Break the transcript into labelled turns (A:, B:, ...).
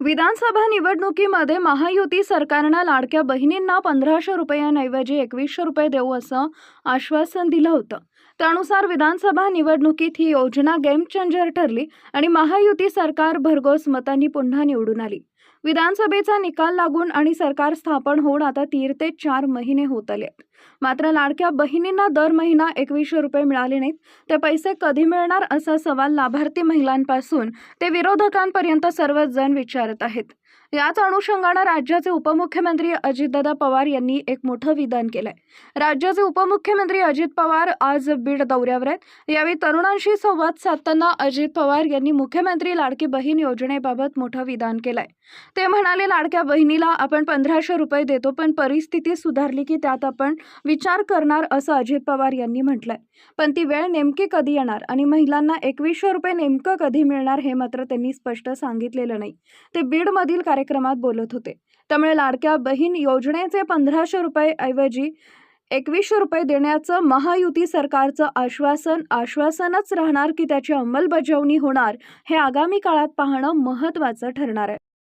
A: विधानसभा निवडणुकीमध्ये महायुती सरकारनं लाडक्या बहिणींना पंधराशे रुपयांऐवजी एकवीसशे रुपये देऊ असं आश्वासन दिलं होतं. त्यानुसार विधानसभा निवडणुकीत ही योजना गेम चेंजर ठरली आणि महायुती सरकार भरघोस मतांनी पुन्हा निवडून आली. विधानसभेचा निकाल लागून आणि सरकार स्थापन होऊन आता तीन ते चार महिने होत आले मात्र लाडक्या बहिणींना दर महिना एकवीसशे रुपये मिळाले नाहीत. ते पैसे कधी मिळणार असा सवाल लाभार्थी महिलांपासून ते विरोधकांपर्यंत सर्वच जण करत आहेत. याच अनुषंगानं राज्याचे उपमुख्यमंत्री अजितदादा पवार यांनी एक मोठं विधान केलंय. राज्याचे उपमुख्यमंत्री अजित पवार आज बीड दौऱ्यावर आहेत. यावेळी तरुणांशी संवाद साधताना अजित पवार यांनी मुख्यमंत्री लाडकी बहीण योजनेबाबत मोठं विधान केलंय. ते म्हणाले लाडक्या बहिणीला आपण पंधराशे रुपये देतो पण परिस्थिती सुधारली की त्यात आपण विचार करणार असं अजित पवार यांनी म्हटलंय. पण ती वेळ नेमकी कधी येणार आणि महिलांना एकवीसशे रुपये नेमकं कधी मिळणार हे मात्र त्यांनी स्पष्ट सांगितलेलं नाही. ते बीडमधील कार्यक्रमात बोलत होते. त्यामुळे लाडक्या बहीण योजनेचे पंधराशे रुपये ऐवजी एकवीसशे रुपये देण्याचं महायुती सरकारचं आश्वासन आश्वासनच राहणार की त्याची अंमलबजावणी होणार हे आगामी काळात पाहणं महत्त्वाचं ठरणार आहे.